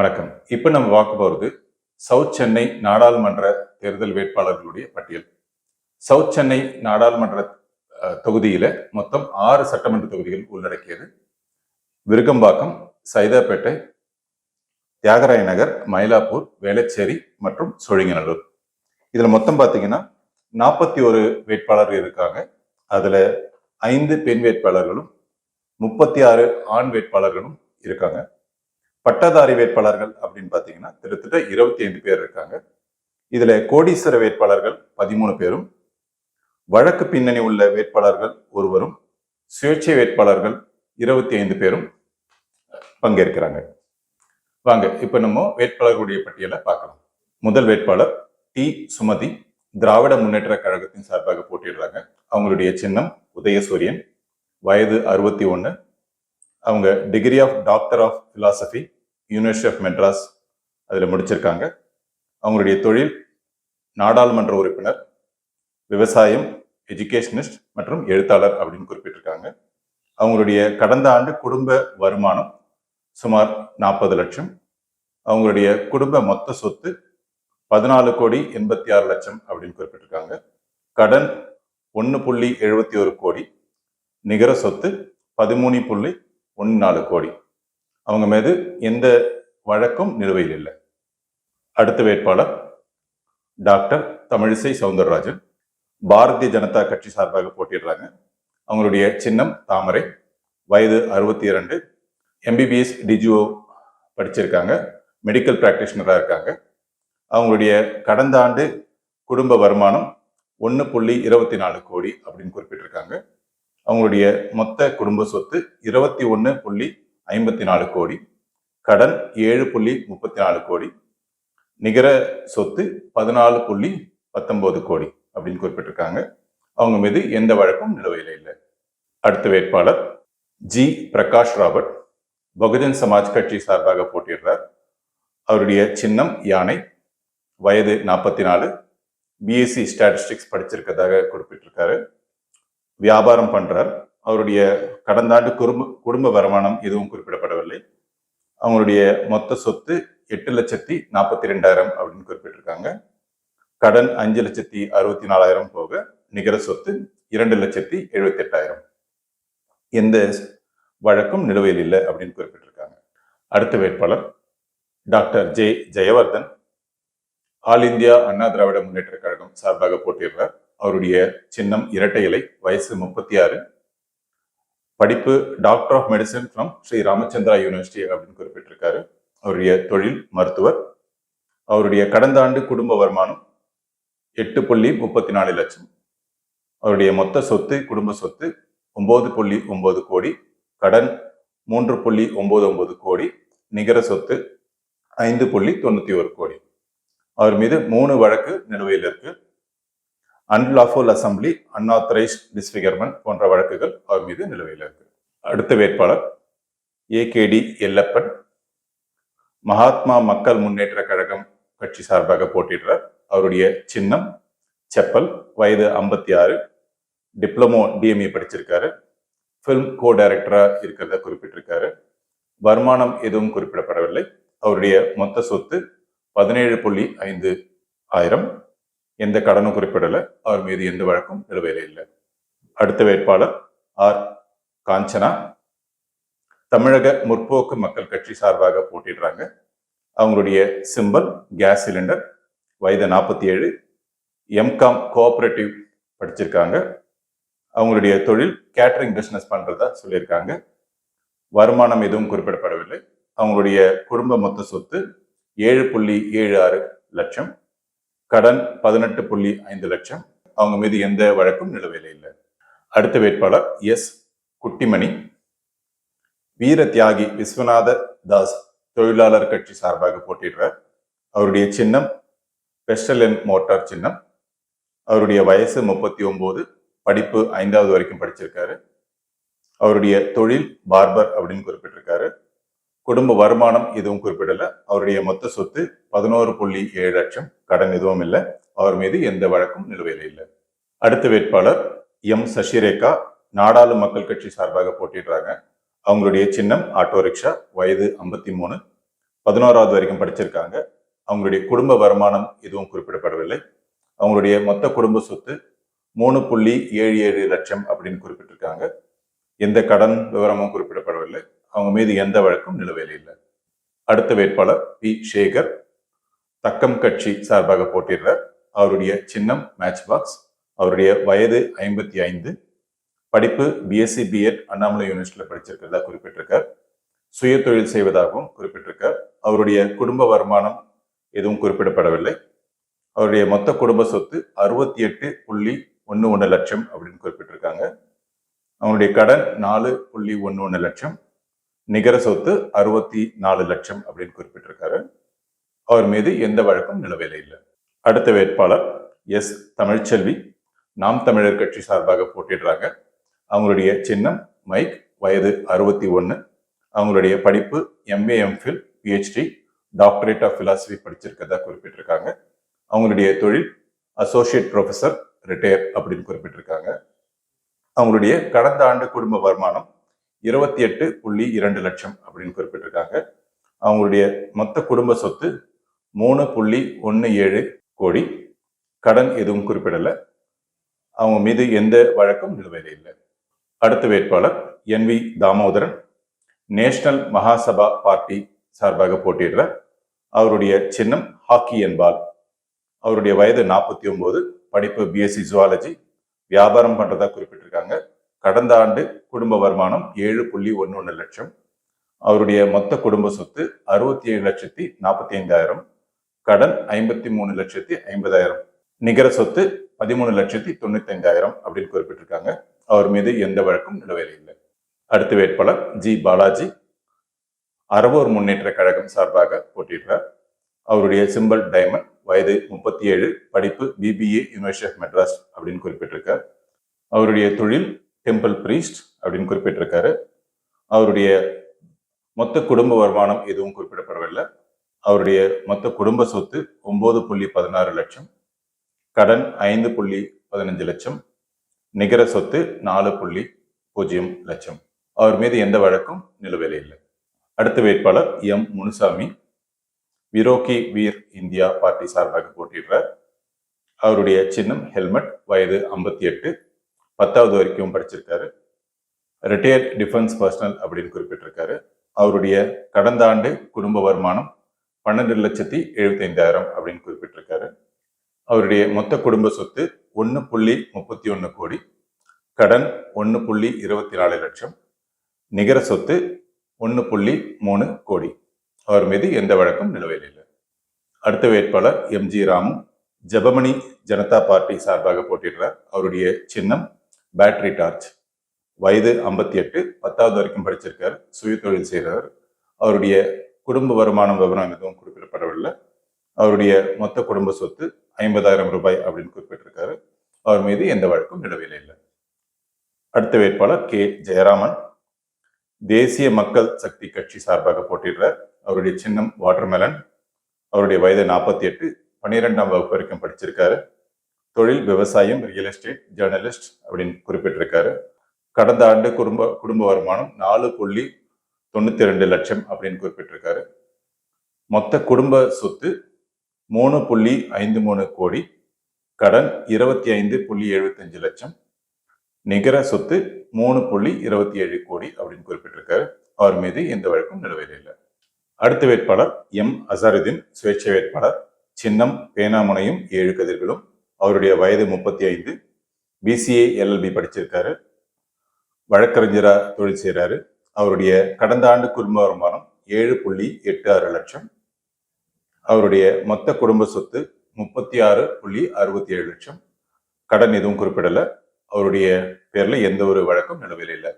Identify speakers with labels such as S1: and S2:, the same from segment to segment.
S1: வணக்கம். இப்போ நம்ம பார்க்க போகிறது சவுத் சென்னை நாடாளுமன்ற தேர்தல் வேட்பாளர்களுடைய பட்டியல். சவுத் சென்னை நாடாளுமன்ற தொகுதியில் மொத்தம் ஆறு சட்டமன்ற தொகுதிகள் உள்ளடக்கியது. விருகம்பாக்கம் சைதாப்பேட்டை தியாகராய நகர் மயிலாப்பூர் வேளச்சேரி மற்றும் சோழிங்கநல்லூர். இதில் மொத்தம் பார்த்தீங்கன்னா நாற்பத்தி ஒரு வேட்பாளர்கள் இருக்காங்க. அதில் ஐந்து பெண் வேட்பாளர்களும் முப்பத்தி ஆறு ஆண் வேட்பாளர்களும் இருக்காங்க. பட்டதாரி வேட்பாளர்கள் அப்படின்னு பார்த்தீங்கன்னா கிட்டத்தட்ட இருபத்தி ஐந்து பேர் இருக்காங்க. இதில் கோடீஸ்வர வேட்பாளர்கள் பதிமூணு பேரும் வழக்கு பின்னணி உள்ள வேட்பாளர்கள் ஒருவரும் சுயேட்சை வேட்பாளர்கள் இருபத்தி ஐந்து பேரும் பங்கேற்கிறாங்க. வாங்க இப்போ நம்ம வேட்பாளர்களுடைய பட்டியலை பார்க்கலாம். முதல் வேட்பாளர் டி சுமதி திராவிட முன்னேற்ற கழகத்தின் சார்பாக போட்டிடுறாங்க அவங்களுடைய சின்னம் உதயசூரியன் வயது அறுபத்தி ஒன்று அவங்க degree of doctor of philosophy university of Madras அதில் முடிச்சிருக்காங்க. அவங்களுடைய தொழில் நாடாளுமன்ற உறுப்பினர் விவசாயம் எஜுகேஷனிஸ்ட் மற்றும் எழுத்தாளர் அப்படின்னு குறிப்பிட்டிருக்காங்க. அவங்களுடைய கடந்த ஆண்டு குடும்ப வருமானம் சுமார் நாற்பது லட்சம். அவங்களுடைய குடும்ப மொத்த சொத்து பதினாலு கோடி எண்பத்தி ஆறு லட்சம் அப்படின்னு குறிப்பிட்டிருக்காங்க. கடன் ஒன்று புள்ளி எழுபத்தி ஒரு கோடி. நிகர சொத்து பதிமூணு புள்ளி ஒன்று நாலு கோடி. அவங்க மீது எந்த வழக்கும் நிலுவையில் இல்லை அடுத்த வேட்பாளர் டாக்டர் தமிழிசை சவுந்தரராஜன். பாரதிய ஜனதா கட்சி சார்பாக போட்டிடுறாங்க அவங்களுடைய சின்னம் தாமரை. வயது அறுபத்தி இரண்டு எம்பிபிஎஸ் டிஜிஓ படிச்சிருக்காங்க. மெடிக்கல் பிராக்டிஷனராக இருக்காங்க. அவங்களுடைய கடந்த ஆண்டு குடும்ப வருமானம் ஒன்று புள்ளி இருபத்தி நாலு கோடி அப்படின்னு குறிப்பிட்டிருக்காங்க. அவங்களுடைய மொத்த குடும்ப சொத்து இருபத்தி ஒன்று புள்ளி ஐம்பத்தி நாலு கோடி. கடன் ஏழு புள்ளி முப்பத்தி நாலு கோடி. நிகர சொத்து பதினாலு புள்ளி பத்தொன்பது கோடி அப்படின்னு குறிப்பிட்டிருக்காங்க. அவங்க மீது எந்த வழக்கும் நிலுவையில் இல்லை. அடுத்த வேட்பாளர் ஜி. பிரகாஷ் ராபர்ட் பகுஜன் சமாஜ் கட்சி சார்பாக போட்டியிடுறார். அவருடைய சின்னம் யானை வயது நாற்பத்தி நாலு பிஎஸ்சி ஸ்டாட்டிஸ்டிக்ஸ் படிச்சிருக்கதாக குறிப்பிட்டிருக்காரு. வியாபாரம் பண்ணுறார் அவருடைய கடந்த ஆண்டு குடும்ப குடும்ப வருமானம் எதுவும் குறிப்பிடப்படவில்லை. அவங்களுடைய மொத்த சொத்து எட்டு லட்சத்தி நாற்பத்தி ரெண்டாயிரம் அப்படின்னு குறிப்பிட்டிருக்காங்க. கடன் அஞ்சு லட்சத்தி அறுபத்தி நாலாயிரம் போக நிகர சொத்து இரண்டு லட்சத்தி எழுபத்தி எட்டாயிரம் எந்த வழக்கும் நிலுவையில் இல்லை அப்படின்னு குறிப்பிட்டிருக்காங்க. அடுத்த வேட்பாளர் doctor J Jayavardhan all India Anna Dravida Munnetra Kazhagam சார்பாக போட்டியிடுறார். அவருடைய சின்னம் இரட்டை இலை வயசு முப்பத்தி ஆறு. படிப்பு doctor of medicine from Sri Ramachandra university அப்படின்னு குறிப்பிட்டிருக்காரு. அவருடைய தொழில் மருத்துவர். அவருடைய கடந்த ஆண்டு குடும்ப வருமானம் எட்டு புள்ளி முப்பத்தி நாலு லட்சம். அவருடைய மொத்த சொத்து குடும்ப சொத்து ஒம்பது புள்ளி ஒம்பது கோடி. கடன் மூன்று புள்ளி ஒம்பது ஒம்பது கோடி. நிகர சொத்து ஐந்து புள்ளி தொண்ணூத்தி ஒரு கோடி. அவர் மீது மூணு வழக்கு நிலுவையில் இருக்கு. அன்லாஃபுல் அசம்பிளி அன்ஆத்தரைஸ்ட் டிஸ்பிகர்மெண்ட் போன்ற வழக்குகள் அவர் மீது நிலுவையில் இருக்கு. அடுத்த வேட்பாளர் ஏகேடி எல்லப்பன் மகாத்மா மக்கள் முன்னேற்ற கழகம் கட்சி சார்பாக போட்டிடுறார் அவருடைய சின்னம் செப்பல் வயது ஐம்பத்தி ஆறு டிப்ளமோ டிஎம்ஏ படிச்சிருக்காரு. ஃபிலிம் கோ டைரக்டராக இருக்கிறத குறிப்பிட்டிருக்காரு. வருமானம் எதுவும் குறிப்பிடப்படவில்லை. அவருடைய மொத்த சொத்து பதினேழு புள்ளி ஐந்து ஆயிரம். எந்த கடனும் குறிப்பிடலை. அவர் மீது எந்த வழக்கும் நிலுவையில் இல்லை. அடுத்த வேட்பாளர் ஆர். காஞ்சனா. தமிழக முற்போக்கு மக்கள் கட்சி சார்பாக போட்டிடுறாங்க அவங்களுடைய சிம்பல் கேஸ் சிலிண்டர் வயது நாற்பத்தி ஏழு எம்காம் கோஆபரேட்டிவ் படிச்சிருக்காங்க. அவங்களுடைய தொழில் கேட்டரிங் பிஸ்னஸ் பண்ணுறதா சொல்லியிருக்காங்க. வருமானம் எதுவும் குறிப்பிடப்படவில்லை. அவங்களுடைய குடும்ப மொத்த சொத்து ஏழு புள்ளி ஏழு ஆறு லட்சம். கடன் பதினெட்டு புள்ளி ஐந்து லட்சம். அவங்க மீது எந்த வழக்கும் நிலுவையில் இல்லை. அடுத்த வேட்பாளர் எஸ். குட்டிமணி வீர தியாகி விஸ்வநாத தாஸ் தொழிலாளர் கட்சி சார்பாக போட்டிடுறார் அவருடைய சின்னம் பெஸ்டல் அண்ட் மோட்டார் சின்னம். அவருடைய வயசு முப்பத்தி ஒன்பது படிப்பு ஐந்தாவது வரைக்கும் படிச்சிருக்காரு. அவருடைய தொழில் பார்பர் அப்படின்னு குறிப்பிட்டிருக்காரு. குடும்ப வருமானம் எதுவும் குறிப்பிடலை. அவருடைய மொத்த சொத்து பதினோரு புள்ளி ஏழு லட்சம். கடன் எதுவும் இல்லை. அவர் மீது எந்த வழக்கும் நிலுவையில் இல்லை. அடுத்த வேட்பாளர் எம் சசிரேகா நாடாளு மக்கள் கட்சி சார்பாக போட்டிடுறாங்க அவங்களுடைய சின்னம் ஆட்டோ ரிக்ஷா வயது ஐம்பத்தி மூணு. பதினோராவது வரைக்கும் படிச்சிருக்காங்க. அவங்களுடைய குடும்ப வருமானம் எதுவும் குறிப்பிடப்படவில்லை. அவங்களுடைய மொத்த குடும்ப சொத்து மூணு புள்ளி ஏழு ஏழு லட்சம் அப்படின்னு குறிப்பிட்டிருக்காங்க. எந்த கடன் விவரமும் குறிப்பிடப்படவில்லை. அவங்க மீது எந்த வழக்கும் நிலுவையில் இல்லை. அடுத்த வேட்பாளர் பி. சேகர் தக்கம் கட்சி சார்பாக போட்டியிடுறார். அவருடைய சின்னம் மேட்ச் பாக்ஸ் அவருடைய வயது ஐம்பத்தி ஐந்து. படிப்பு பிஎஸ்சி பிஎட் அண்ணாமலை யூனிவர்சிட்டியில் படிச்சிருக்கிறதா குறிப்பிட்டிருக்கார். சுய தொழில் செய்வதாகவும் குறிப்பிட்டிருக்கார். அவருடைய குடும்ப வருமானம் எதுவும் குறிப்பிடப்படவில்லை. அவருடைய மொத்த குடும்ப சொத்து அறுபத்தி எட்டு புள்ளி ஒன்று ஒன்று லட்சம் அப்படின்னு குறிப்பிட்டிருக்காங்க. அவங்களுடைய கடன் நாலு புள்ளி ஒன்று ஒன்று லட்சம். நிகர சொத்து அறுபத்தி நாலு லட்சம் அப்படின்னு குறிப்பிட்டிருக்காரு. அவர் மீது எந்த வழக்கும் நிலவையில் இல்லை அடுத்த வேட்பாளர் எஸ் தமிழ்ச்செல்வி. நாம் தமிழர் கட்சி சார்பாக போட்டிடுறாங்க அவங்களுடைய சின்னம் மைக் வயது அறுபத்தி ஒன்று அவங்களுடைய படிப்பு MA MPhil PhD doctorate of philosophy படிச்சிருக்கதா குறிப்பிட்டிருக்காங்க. அவங்களுடைய தொழில் அசோசியேட் ப்ரொஃபஸர் ரிட்டையர் அப்படின்னு குறிப்பிட்டிருக்காங்க. அவங்களுடைய கடந்த ஆண்டு குடும்ப வருமானம் இருபத்தி எட்டு புள்ளி இரண்டு லட்சம் அப்படின்னு குறிப்பிட்டிருக்காங்க. அவங்களுடைய மொத்த குடும்ப சொத்து மூணு புள்ளி ஒன்று ஏழு கோடி. கடன் எதுவும் குறிப்பிடலை. அவங்க மீது எந்த வழக்கும் நிலுவையில் இல்லை. அடுத்த வேட்பாளர் N V Damodaran national Mahasabha party சார்பாக போட்டியிடுறார் அவருடைய சின்னம் ஹாக்கி என்பால் அவருடைய வயது நாற்பத்தி ஒன்பது படிப்பு பிஎஸ்சி ஜுவாலஜி வியாபாரம் பண்ணுறதா குறிப்பிட்டிருக்காங்க. கடந்த ஆண்டு குடும்ப வருமானம் ஏழு புள்ளி ஒன்று ஒன்று லட்சம். அவருடைய மொத்த குடும்ப சொத்து அறுபத்தி ஏழு லட்சத்தி நாற்பத்தி ஐந்தாயிரம் கடன் ஐம்பத்தி மூணு லட்சத்தி ஐம்பதாயிரம். நிகர சொத்து பதிமூணு லட்சத்தி தொண்ணூத்தி ஐந்தாயிரம் அப்படின்னு குறிப்பிட்டிருக்காங்க. அவர் மீது எந்த வழக்கும் நிலுவையில் இல்லை. அடுத்த வேட்பாளர் ஜி பாலாஜி அறவோர் முன்னேற்ற கழகம் சார்பாக போட்டியிடுறார். அவருடைய சிம்பல் டைமண்ட் வயது முப்பத்தி ஏழு படிப்பு பிபிஏ யூனிவர்சிட்டி ஆஃப் மெட்ராஸ் அப்படின்னு குறிப்பிட்டிருக்கார். அவருடைய தொழில் டெம்பிள் பிரீஸ்ட் அப்படின்னு குறிப்பிட்டிருக்காரு. அவருடைய மொத்த குடும்ப வருமானம் எதுவும் குறிப்பிடப்படவில்லை. அவருடைய மொத்த குடும்ப சொத்து ஒன்பது புள்ளி பதினாறு லட்சம். கடன் ஐந்து புள்ளி பதினஞ்சு லட்சம். நிகர சொத்து நாலு புள்ளி பூஜ்ஜியம் லட்சம். அவர் மீது எந்த வழக்கும் நிலுவையில் இல்லை. அடுத்த வேட்பாளர் M. Munusamy Virokki Veer India party சார்பாக போட்டியிடுறார். அவருடைய சின்னம் ஹெல்மெட் வயது ஐம்பத்தி எட்டு. பத்தாவது வரைக்கும் படிச்சிருக்காரு. ரிட்டையர்ட் டிஃபென்ஸ் பர்சனல் அப்படின்னு குறிப்பிட்டிருக்காரு. அவருடைய கடந்த ஆண்டு குடும்ப வருமானம் பன்னெண்டு லட்சத்தி எழுபத்தைந்தாயிரம் அப்படின்னு குறிப்பிட்டிருக்காரு. அவருடைய மொத்த குடும்ப சொத்து ஒன்று புள்ளி முப்பத்தி ஒன்று கோடி. கடன் ஒன்று புள்ளி இருபத்தி நாலு லட்சம். நிகர சொத்து ஒன்று புள்ளி மூணு கோடி. அவர் மீது எந்த வழக்கும் நிலுவையில் இல்லை. அடுத்த வேட்பாளர் எம்ஜி ராமு. ஜெபமணி ஜனதா பார்ட்டி சார்பாக போட்டியிடுறார். அவருடைய சின்னம் பேட்ரி டார்ச் வயது ஐம்பத்தி எட்டு பத்தாவது வரைக்கும் படிச்சிருக்கார். சுய தொழில் செய்கிறவர் அவருடைய குடும்ப வருமானம் விவரம் எதுவும் குறிப்பிடப்படவில்லை. அவருடைய மொத்த குடும்ப சொத்து ஐம்பதாயிரம் ரூபாய் அப்படின்னு குறிப்பிட்டிருக்காரு. அவர் மீது எந்த வழக்கும் நிலுவையில் இல்லை அடுத்த வேட்பாளர் கே. ஜெயராமன். தேசிய மக்கள் சக்தி கட்சி சார்பாக போட்டிடுறார் அவருடைய சின்னம் வாட்டர்மெலன் அவருடைய வயது நாற்பத்தி எட்டு பன்னிரெண்டாம் வகுப்பு வரைக்கும் படிச்சிருக்காரு. தொழில் விவசாயம் ரியல் எஸ்டேட் ஜேர்னலிஸ்ட் அப்படின்னு குறிப்பிட்டிருக்காரு. கடந்த ஆண்டு குடும்ப குடும்ப வருமானம் நாலு புள்ளி தொண்ணூத்தி ரெண்டு லட்சம் அப்படின்னு குறிப்பிட்டிருக்காரு. மொத்த குடும்ப சொத்து மூணு புள்ளி ஐந்து மூணு கோடி கடன் இருபத்தி ஐந்து புள்ளி எழுபத்தஞ்சு லட்சம் நிகர சொத்து மூணு புள்ளி இருபத்தி ஏழு கோடி அப்படின்னு குறிப்பிட்டிருக்காரு. அவர் மீது எந்த வழக்கும் நிலுவையில் இல்லை. அடுத்த வேட்பாளர் எம் அசாருதீன் சுயேட்சை வேட்பாளர் சின்னம் பேனாமுனையும் ஏழு கதிர்களும் அவருடைய வயது முப்பத்தி ஐந்து பிசிஏ எல்எல்பி படிச்சிருக்காரு. வழக்கறிஞராக தொழில் செய்கிறாரு அவருடைய கடந்த ஆண்டு குடும்ப வருமானம் ஏழு புள்ளி எட்டு ஆறு லட்சம். அவருடைய மொத்த குடும்ப சொத்து முப்பத்தி ஆறு புள்ளி அறுபத்தி ஏழு லட்சம். கடன் எதுவும் குறிப்பிடலை. அவருடைய பேரில் எந்த ஒரு வழக்கும் நிலவில் இல்லை.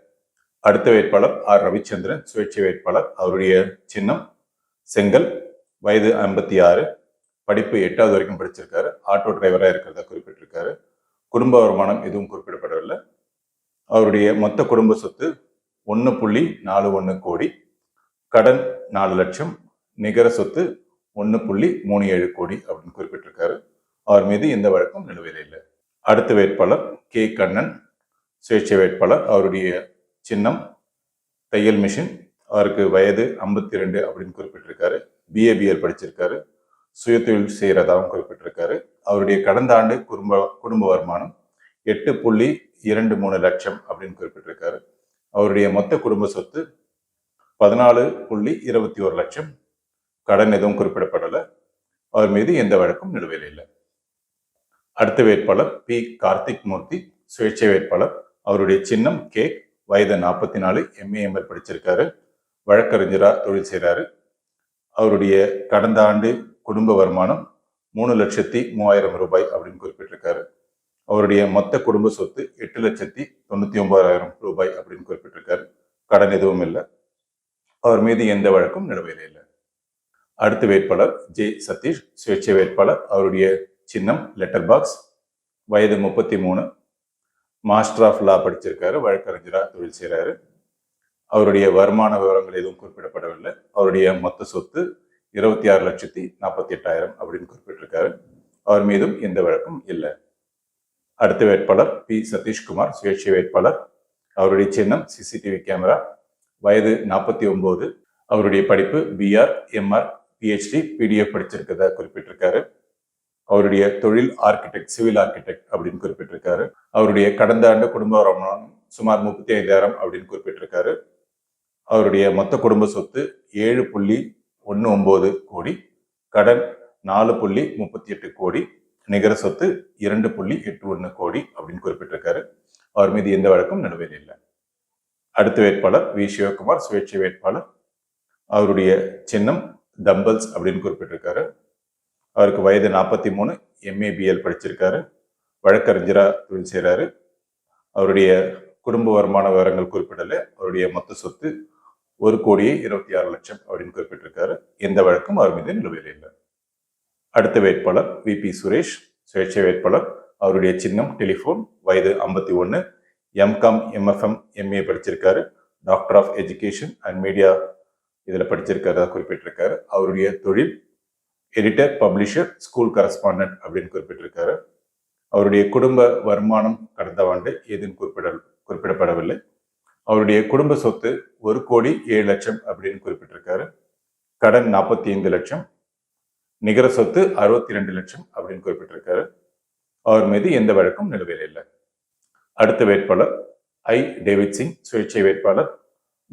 S1: அடுத்த வேட்பாளர் ஆர் ரவிச்சந்திரன் சுயேட்சை வேட்பாளர். அவருடைய சின்னம் செங்கல் வயது ஐம்பத்தி ஆறு. படிப்பு எட்டாவது வரைக்கும் படிச்சிருக்காரு. ஆட்டோ டிரைவராக இருக்கிறதா குறிப்பிட்டிருக்காரு. குடும்ப வருமானம் எதுவும் குறிப்பிடப்படவில்லை. அவருடைய மொத்த குடும்ப சொத்து ஒன்று புள்ளி நாலு ஒன்று கோடி. கடன் நாலு லட்சம். நிகர சொத்து ஒன்று புள்ளி மூணு ஏழு கோடி அப்படின்னு குறிப்பிட்டிருக்காரு. அவர் மீது எந்த வழக்கும் நிலுவையில் இல்லை. அடுத்த வேட்பாளர் கே கண்ணன். சுயேட்சை வேட்பாளர். அவருடைய சின்னம் தையல் மிஷின். அவருக்கு வயது ஐம்பத்தி ரெண்டு அப்படின்னு குறிப்பிட்டிருக்காரு. பிஏபிஎல் படிச்சிருக்காரு. சுயத்தொழில் செய்கிறதாகவும் குறிப்பிட்டிருக்காரு. அவருடைய கடந்த ஆண்டு குடும்ப குடும்ப வருமானம் எட்டு புள்ளி இரண்டு மூணு லட்சம் அப்படின்னு குறிப்பிட்டிருக்காரு. அவருடைய மொத்த குடும்ப சொத்து பதினாலு புள்ளி இருபத்தி ஒரு லட்சம். கடன் எதுவும் குறிப்பிடப்படலை. அவர் மீது எந்த வழக்கும் நிலுவையில் இல்லை. அடுத்த வேட்பாளர் பி. கார்த்திக் மூர்த்தி சுயேட்சை வேட்பாளர். அவருடைய சின்னம் கேக் வயது நாற்பத்தி நாலு எம்ஏஎம்எல் படிச்சிருக்காரு. வழக்கறிஞராக தொழில் செய்கிறாரு அவருடைய கடந்த ஆண்டு குடும்ப வருமானம் மூணு லட்சத்தி மூவாயிரம் ரூபாய் அப்படின்னு குறிப்பிட்டிருக்காரு. அவருடைய மொத்த குடும்ப சொத்து எட்டு லட்சத்தி தொண்ணூற்றி ஒன்பதாயிரம் ரூபாய் அப்படின்னு குறிப்பிட்டிருக்காரு. கடன் எதுவும் இல்லை. அவர் மீது எந்த வழக்கும் நிலுவையில் இல்லை. அடுத்த வேட்பாளர் ஜே சதீஷ் சுயேட்சை வேட்பாளர் அவருடைய சின்னம் லெட்டர் பாக்ஸ் வயது முப்பத்தி மூணு மாஸ்டர் ஆஃப் லா படிச்சிருக்காரு வழக்கறிஞராக தொழில் செய்கிறாரு அவருடைய வருமான விவரங்கள் எதுவும் குறிப்பிடப்படவில்லை. அவருடைய மொத்த சொத்து இருபத்தி ஆறு லட்சத்தி நாற்பத்தி எட்டாயிரம் அப்படின்னு குறிப்பிட்டிருக்காரு. அவர் மீதும் எந்த வழக்கும் இல்லை. அடுத்த வேட்பாளர் பி. சதீஷ்குமார் சுயேட்சை வேட்பாளர். அவருடைய சின்னம் சிசிடிவி கேமரா. வயது நாற்பத்தி ஒன்பது அவருடைய படிப்பு பிஆர் எம்ஆர் பிஹெச்டி பிடிஎஃப் படிச்சிருக்கதா குறிப்பிட்டிருக்காரு. அவருடைய தொழில் ஆர்கிடெக்ட் சிவில் ஆர்கிடெக்ட் அப்படின்னு குறிப்பிட்டிருக்காரு. அவருடைய கடந்த ஆண்டு குடும்ப வருமானம் சுமார் முப்பத்தி ஐந்தாயிரம் அப்படின்னு குறிப்பிட்டிருக்காரு. அவருடைய மொத்த குடும்ப சொத்து ஏழு புள்ளி ஒன்று ஒம்பது கோடி கடன் நாலு புள்ளி முப்பத்தி எட்டு கோடி நிகர சொத்து இரண்டு புள்ளி எட்டு ஒன்று கோடி அப்படின்னு குறிப்பிட்டிருக்காரு. அவர் மீது எந்த வழக்கும் நிலுவையில் இல்லை. அடுத்த வேட்பாளர் வி. சிவகுமார் சுயேட்சை வேட்பாளர். அவருடைய சின்னம் டம்பல்ஸ் அப்படின்னு குறிப்பிட்டிருக்காரு. அவருக்கு வயது நாற்பத்தி மூணு எம்ஏபிஎல் படிச்சிருக்காரு. வழக்கறிஞராக தொழில் செய்கிறாரு அவருடைய குடும்ப வருமான விவரங்கள் குறிப்பிடலை. அவருடைய மொத்த சொத்து ஒரு கோடியே இருபத்தி ஆறு லட்சம் அப்படின்னு குறிப்பிட்டிருக்காரு. எந்த வழக்கும் அவர் மீது நிலுவையில் இல்லை. அடுத்த வேட்பாளர் விபி சுரேஷ் சுயேட்சை வேட்பாளர். அவருடைய சின்னம் டெலிஃபோன் வயது ஐம்பத்தி ஒன்று எம்காம் எம்எஃப்எம் எம்ஏ படிச்சிருக்காரு. Doctor of education and media இதில் படிச்சிருக்கிறதா குறிப்பிட்டிருக்காரு. அவருடைய தொழில் எடிட்டர் பப்ளிஷர் ஸ்கூல் கரஸ்பாண்டன்ட் அப்படின்னு குறிப்பிட்டிருக்காரு. அவருடைய குடும்ப வருமானம் கடந்த ஆண்டு ஏதும் குறிப்பிட குறிப்பிடப்படவில்லை. அவருடைய குடும்ப சொத்து ஒரு கோடி ஏழு லட்சம் அப்படின்னு குறிப்பிட்டிருக்காரு. கடன் நாற்பத்தி ஐந்து லட்சம். நிகர சொத்து அறுபத்தி ரெண்டு லட்சம் அப்படின்னு குறிப்பிட்டிருக்காரு. அவர் மீது எந்த வழக்கும் நிலுவையில் இல்லை. அடுத்த வேட்பாளர் ஐ. டேவிட் சிங் சுயேட்சை வேட்பாளர்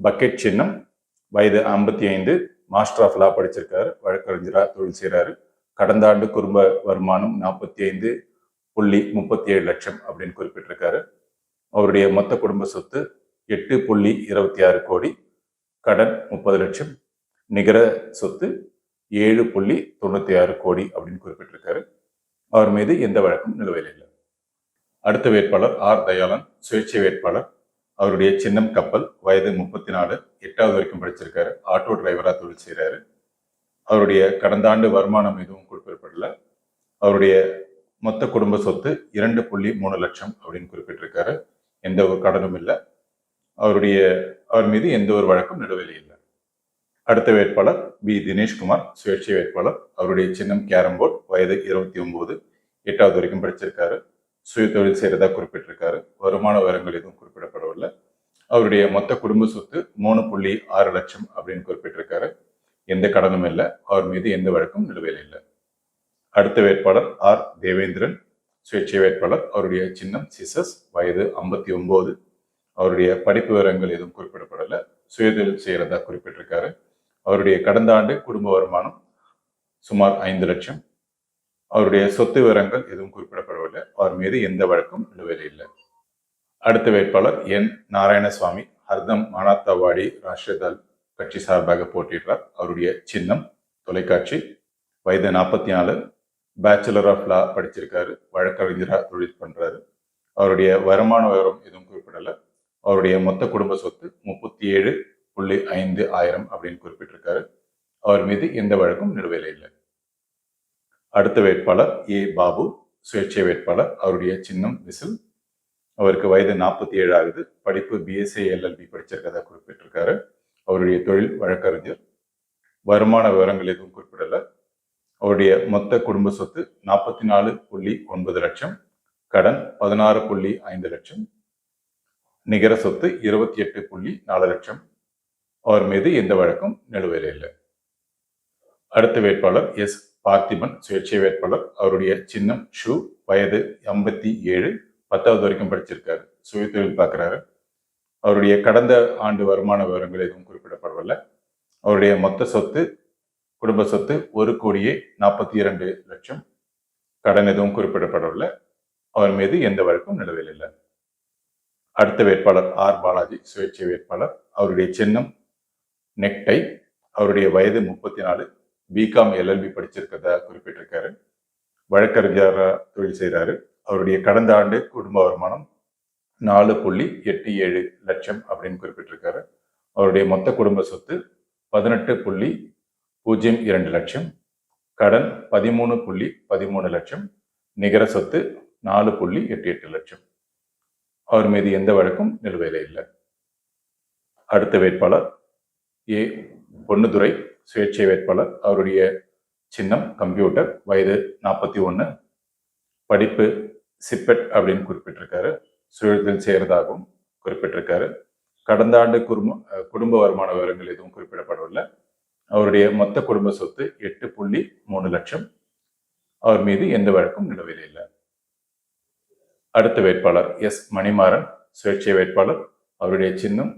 S1: பக்கெட் சின்னம் வயது ஐம்பத்தி ஐந்து மாஸ்டர் ஆஃப் லா படிச்சிருக்காரு வழக்கறிஞராக தொழில் செய்கிறாரு கடந்த ஆண்டு குடும்ப வருமானம் நாற்பத்தி ஐந்து புள்ளி முப்பத்தி ஏழு லட்சம் அப்படின்னு குறிப்பிட்டிருக்காரு. அவருடைய மொத்த குடும்ப சொத்து எட்டு புள்ளி இருபத்தி ஆறு கோடி கடன் முப்பது லட்சம். நிகர சொத்து ஏழு புள்ளி தொண்ணூத்தி ஆறு கோடி அப்படின்னு குறிப்பிட்டிருக்காரு. அவர் மீது எந்த வழக்கும் நிலுவையில் இல்லை. அடுத்த வேட்பாளர் ஆர் தயாளன் சுயேட்சை வேட்பாளர். அவருடைய சின்னம் கப்பல் வயது முப்பத்தி நாலு எட்டாவது வரைக்கும் படிச்சிருக்காரு. ஆட்டோ டிரைவராக தொழில் செய்கிறாரு அவருடைய கடந்த ஆண்டு வருமானம் எதுவும் குறிப்பிடப்படல. அவருடைய மொத்த குடும்ப சொத்து இரண்டு புள்ளி மூணு லட்சம் அப்படின்னு குறிப்பிட்டிருக்காரு. எந்த ஒரு கடனும் இல்லை. அவருடைய அவர் மீது எந்த ஒரு வழக்கும் நடுவில் இல்லை. அடுத்த வேட்பாளர் பி. தினேஷ்குமார் சுயேட்சை வேட்பாளர். அவருடைய சின்னம் கேரம் போர்ட் வயது இருபத்தி ஒன்பது. எட்டாவது வரைக்கும் படிச்சிருக்காரு. சுய தொழில் செய்கிறதா குறிப்பிட்டிருக்காரு. வருமான விவரங்கள் எதுவும் குறிப்பிடப்படவில்லை. அவருடைய மொத்த குடும்ப சொத்து மூணு புள்ளி ஆறு லட்சம் அப்படின்னு குறிப்பிட்டிருக்காரு. எந்த கடனும் இல்லை. அவர் மீது எந்த வழக்கும் நிலுவையில் இல்லை. அடுத்த வேட்பாளர் ஆர். தேவேந்திரன் சுயேட்சை வேட்பாளர். அவருடைய சின்னம் சிசஸ் வயது ஐம்பத்தி ஒன்பது. அவருடைய படிப்பு விவரங்கள் எதுவும் குறிப்பிடப்படலை. சுயதொழில் செய்கிறதா குறிப்பிட்டிருக்காரு. அவருடைய கடந்த ஆண்டு குடும்ப வருமானம் சுமார் ஐந்து லட்சம். அவருடைய சொத்து விவரங்கள் எதுவும் குறிப்பிடப்படவில்லை. அவர் மீது எந்த வழக்கும் நிலுவையில் இல்லை. அடுத்த வேட்பாளர் என். நாராயணசுவாமி ஹர்தம் மானாத்தவாடி ராஷ்டிரதள் கட்சி சார்பாக போட்டியிடுறார். அவருடைய சின்னம் தொலைக்காட்சி வயது நாற்பத்தி நாலு பேச்சுலர் ஆஃப் லா படிச்சிருக்காரு. வழக்கறிஞராக தொழில் பண்ணுறாரு அவருடைய வருமான விவரம் எதுவும் குறிப்பிடலை. அவருடைய மொத்த குடும்ப சொத்து முப்பத்தி ஏழு புள்ளி ஐந்து ஆயிரம் அப்படின்னு குறிப்பிட்டிருக்காரு. அவர் மீது எந்த வழக்கும் நிலுவையில் இல்லை. அடுத்த வேட்பாளர் ஏ பாபு சுயேட்சை வேட்பாளர் அவருடைய சின்னம் விசில். அவருக்கு வயது நாற்பத்தி ஏழு ஆகுது. படிப்பு பிஎஸ்சி எல்எல்பி படிச்சிருக்கதா குறிப்பிட்டிருக்காரு. அவருடைய தொழில் வழக்கறிஞர். வருமான விவரங்கள் எதுவும் குறிப்பிடலை. அவருடைய மொத்த குடும்ப சொத்து நாற்பத்தி நாலு புள்ளி ஒன்பது லட்சம். கடன் பதினாறு புள்ளி ஐந்து லட்சம். நிகர சொத்து இருபத்தி எட்டு புள்ளி நாலு லட்சம். அவர் மீது எந்த வழக்கும் நிலுவையில் இல்லை. அடுத்த வேட்பாளர் எஸ். பார்த்திபன் சுயேட்சை வேட்பாளர். அவருடைய சின்னம் ஷூ வயது ஐம்பத்தி ஏழு. பத்தாவது வரைக்கும் படிச்சிருக்காரு. சுய தொழில் பார்க்குறாரு. அவருடைய கடந்த ஆண்டு வருமான விவரங்கள் எதுவும் குறிப்பிடப்படவில்லை. அவருடைய மொத்த சொத்து குடும்ப சொத்து ஒரு கோடியே நாற்பத்தி இரண்டு லட்சம். கடன் எதுவும் குறிப்பிடப்படவில்லை. அவர் மீது எந்த வழக்கும் நிலவில் இல்லை. அடுத்த வேட்பாளர் ஆர் பாலாஜி சுயேட்சை வேட்பாளர். அவருடைய சின்னம் நெக்டை அவருடைய வயது முப்பத்தி நாலு பிகாம் எல்எல்பி படிச்சிருக்கிறதா குறிப்பிட்டிருக்காரு. வழக்கறிஞராக தொழில் செய்கிறாரு அவருடைய கடந்த ஆண்டு குடும்ப வருமானம் நாலு புள்ளி எட்டு ஏழு லட்சம் அப்படின்னு குறிப்பிட்டிருக்காரு. அவருடைய மொத்த குடும்ப சொத்து பதினெட்டு புள்ளி பூஜ்ஜியம் இரண்டு லட்சம். கடன் பதிமூணு புள்ளி பதிமூணு லட்சம். நிகர சொத்து நாலு புள்ளி எட்டு எட்டு லட்சம். அவர் மீது எந்த வழக்கும் நிலுவையில் இல்லை. அடுத்த வேட்பாளர் ஏ. பொன்னுதுரை சுயேட்சை வேட்பாளர். அவருடைய சின்னம் கம்ப்யூட்டர் வயது நாற்பத்தி ஒன்று படிப்பு சிப்பெட் அப்படின்னு குறிப்பிட்டிருக்காரு. சுயத்தில் செய்கிறதாகவும் குறிப்பிட்டிருக்காரு. கடந்த ஆண்டு குடும்ப குடும்ப வருமான விவரங்கள் எதுவும் குறிப்பிடப்படவில்லை. அவருடைய மொத்த குடும்ப சொத்து எட்டு புள்ளி மூணு லட்சம். அவர் மீது எந்த வழக்கும் நிலுவையில் இல்லை. அடுத்த வேட்பாளர் எஸ் மணிமாறன் சுயேட்சை வேட்பாளர் அவருடைய சின்னம்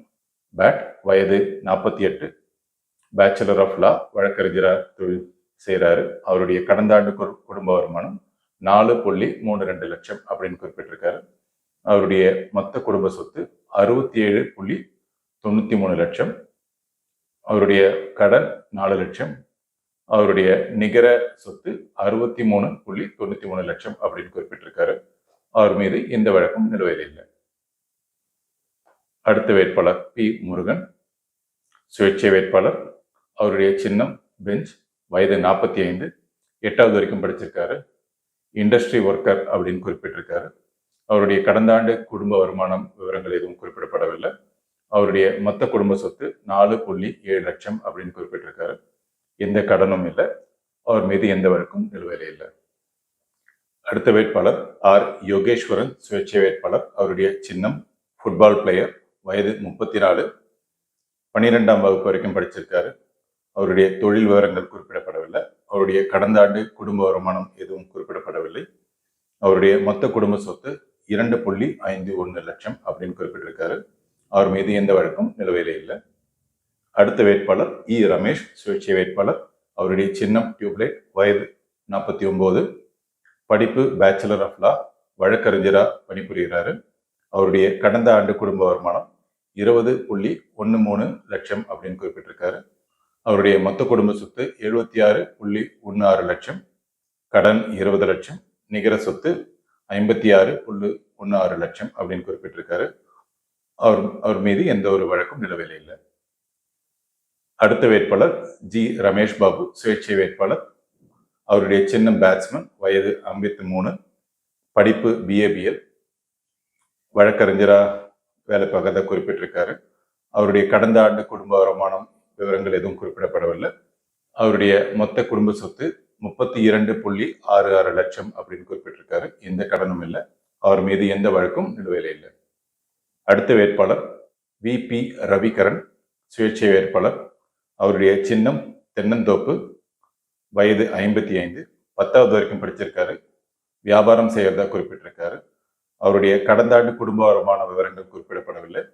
S1: பேட் வயது நாற்பத்தி எட்டு. பேச்சுலர் ஆஃப் லா வழக்கறிஞராக தொழில் செய்கிறாரு அவருடைய கடந்த ஆண்டு குடும்ப வருமானம் நாலு புள்ளி மூணு ரெண்டு லட்சம் அப்படின்னு குறிப்பிட்டிருக்காரு. அவருடைய மொத்த குடும்ப சொத்து அறுபத்தி ஏழு புள்ளி தொண்ணூற்றி மூணு லட்சம். அவருடைய கடன் நாலு லட்சம். அவருடைய நிகர சொத்து அறுபத்தி மூணு புள்ளி தொண்ணூற்றி மூணு லட்சம் அப்படின்னு குறிப்பிட்டிருக்காரு. அவர் மீது எந்த வழக்கும் நிலுவையில் இல்லை அடுத்த வேட்பாளர் பி. முருகன். சுயேட்சை வேட்பாளர். அவருடைய சின்னம் பெஞ்ச் வயது நாற்பத்தி ஐந்து எட்டாவது வரைக்கும் படிச்சிருக்காரு. இண்டஸ்ட்ரி ஒர்க்கர் அப்படின்னு குறிப்பிட்டிருக்காரு. அவருடைய கடந்த ஆண்டு குடும்ப வருமானம் விவரங்கள் எதுவும் குறிப்பிடப்படவில்லை. அவருடைய மொத்த குடும்ப சொத்து நாலு புள்ளி ஏழு லட்சம் அப்படின்னு குறிப்பிட்டிருக்காரு. எந்த கடனும் இல்லை. அவர் மீது எந்த வழக்கும் நிலுவையில் இல்லை அடுத்த வேட்பாளர் ஆர். யோகேஸ்வரன் சுயேட்சை வேட்பாளர். அவருடைய சின்னம் ஃபுட்பால் பிளேயர் வயது முப்பத்தி நாலு பன்னிரெண்டாம் வகுப்பு வரைக்கும் படிச்சிருக்காரு. அவருடைய தொழில் விவரங்கள் குறிப்பிடப்படவில்லை. அவருடைய கடந்த ஆண்டு குடும்ப வருமானம் எதுவும் குறிப்பிடப்படவில்லை. அவருடைய மொத்த குடும்ப சொத்து இரண்டு புள்ளி ஐந்து ஒன்று லட்சம் அப்படின்னு குறிப்பிட்டிருக்காரு. அவர் மீது எந்த வழக்கும் நிலவையில் இல்லை. அடுத்த வேட்பாளர் இ. ரமேஷ் சுயேட்சை வேட்பாளர். அவருடைய சின்னம் டியூப்லைட் வயது நாற்பத்தி ஒன்பது படிப்பு பேச்சுலர் ஆஃப் லா வழக்கறிஞராக பணிபுரிகிறாரு. அவருடைய கடந்த ஆண்டு குடும்ப வருமானம் இருபது புள்ளி ஒன்று மூணு லட்சம் அப்படின்னு குறிப்பிட்டிருக்காரு. அவருடைய மொத்த குடும்ப சொத்து எழுபத்தி ஆறு புள்ளி ஒன்று ஆறு லட்சம். கடன் இருபது லட்சம். நிகர சொத்து ஐம்பத்தி ஆறு புள்ளி ஒன்று ஆறு லட்சம் அப்படின்னு குறிப்பிட்டிருக்காரு. அவர் அவர் மீது எந்த ஒரு வழக்கும் நிலவில்லை. இல்லை அடுத்த வேட்பாளர் ஜி. ரமேஷ் பாபு சுயேட்சை வேட்பாளர் அவருடைய சின்னம் பேட்ஸ்மேன் வயது ஐம்பத்தி மூணு படிப்பு பிஏபிஎல் வழக்கறிஞராக வேலை பார்க்கறத குறிப்பிட்டிருக்காரு. அவருடைய கடந்த ஆண்டு குடும்ப வருமானம் விவரங்கள் எதுவும் குறிப்பிடப்படவில்லை. அவருடைய மொத்த குடும்ப சொத்து முப்பத்தி இரண்டு புள்ளி ஆறு ஆறு லட்சம் அப்படின்னு குறிப்பிட்டிருக்காரு. எந்த கடனும் இல்லை. அவர் மீது எந்த வழக்கும் நிலுவையில் இல்லை. அடுத்த வேட்பாளர் வி பி ரவிகரன் சுயேட்சை வேட்பாளர். அவருடைய சின்னம் தென்னந்தோப்பு வயது ஐம்பத்தி ஐந்து பத்தாவது வரைக்கும் படிச்சிருக்காரு. வியாபாரம் செய்யறதா குறிப்பிட்டிருக்காரு. அவருடைய கடந்த ஆண்டு குடும்ப வருமான விவரங்கள் குறிப்பிடப்படவில்லை.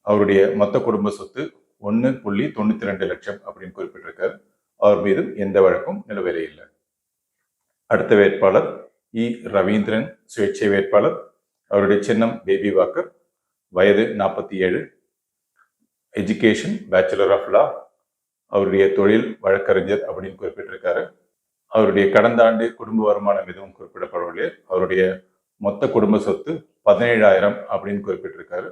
S1: அவருடைய மொத்த குடும்ப சொத்து ஒன்று புள்ளி தொண்ணூத்தி ரெண்டு லட்சம் அப்படின்னு குறிப்பிட்டிருக்காரு. அவர் மீது எந்த வழக்கும் நிலுவையில் இல்லை. அடுத்த வேட்பாளர் இ. ரவீந்திரன் சுயேட்சை வேட்பாளர். அவருடைய சின்னம் பேபி வாக்கர். வயது நாற்பத்தி ஏழு. எஜுகேஷன் பேச்சுலர் ஆஃப் லா அவருடைய தொழில் வழக்கறிஞர் அப்படின்னு குறிப்பிட்டிருக்காரு. அவருடைய கடந்த ஆண்டு குடும்ப வருமானம் எதுவும் குறிப்பிடப்படவில்லை. அவருடைய மொத்த குடும்ப சொத்து பதினேழாயிரம் அப்படின்னு குறிப்பிட்டிருக்காரு.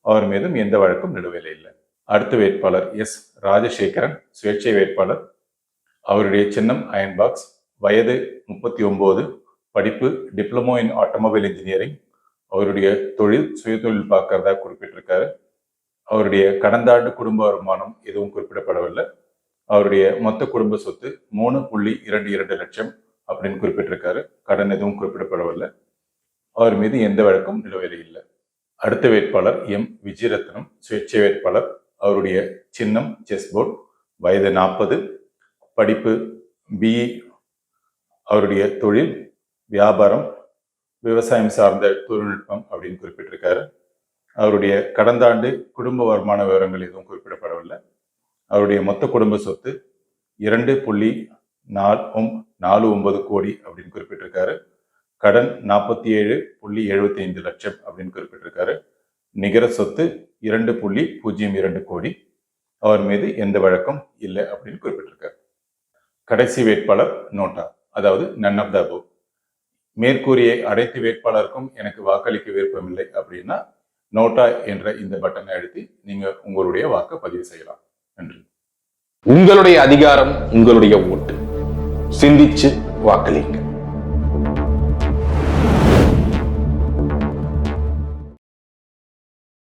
S1: அவர் மீதும் எந்த வழக்கும் நிலுவையில் இல்லை. அடுத்த வேட்பாளர் எஸ் ராஜசேகரன் சுயேட்சை வேட்பாளர். அவருடைய சின்னம் அயன் பாக்ஸ் வயது முப்பத்தி ஒன்பது படிப்பு டிப்ளமோ இன் ஆட்டோமொபைல் இன்ஜினியரிங். அவருடைய தொழில் சுயதொழில் பார்க்கறதா குறிப்பிட்டிருக்காரு. அவருடைய கடந்த ஆண்டு குடும்ப வருமானம் எதுவும் குறிப்பிடப்படவில்லை. அவருடைய மொத்த குடும்ப சொத்து மூணு புள்ளி இரண்டு இரண்டு லட்சம் அப்படின்னு குறிப்பிட்டிருக்காரு. கடன் எதுவும் குறிப்பிடப்படவில்லை. அவர் மீது எந்த வழக்கும் நிலுவையில் இல்லை. அடுத்த வேட்பாளர் எம். விஜயரத்னம் சுயேட்சை வேட்பாளர். அவருடைய சின்னம் செஸ் போர்ட் வயது நாற்பது. படிப்பு பிஇ அவருடைய தொழில் வியாபாரம் விவசாயம் சார்ந்த தொழில்நுட்பம் அப்படின்னு குறிப்பிட்டிருக்காரு. அவருடைய கடந்த ஆண்டு குடும்ப வருமான விவரங்கள் எதுவும் குறிப்பிடப்படவில்லை. அவருடைய மொத்த குடும்ப சொத்து இரண்டு புள்ளி நாலு நாலு ஒன்பது கோடி அப்படின்னு குறிப்பிட்டிருக்காரு. கடன் நாற்பத்தி ஏழு புள்ளி எழுபத்தி ஐந்து லட்சம் அப்படின்னு குறிப்பிட்டிருக்காரு. நிகர சொத்து இரண்டு புள்ளி பூஜ்ஜியம் இரண்டு கோடி. அவர் மீது எந்த வழக்கம் இல்லை அப்படின்னு குறிப்பிட்டிருக்காரு. கடைசி வேட்பாளர் நோட்டா அதாவது நன் ஆஃப் த மேற்கூறிய அனைத்து வேட்பாளருக்கும் எனக்கு வாக்களிக்க விருப்பமில்லை அப்படின்னா நோட்டா என்ற இந்த பட்டனை அழுத்தி நீங்க உங்களுடைய வாக்கை பதிவு செய்யலாம். நன்றி.
S2: உங்களுடைய அதிகாரம் உங்களுடைய ஓட்டு. சிந்திச்சு வாக்களிங்க.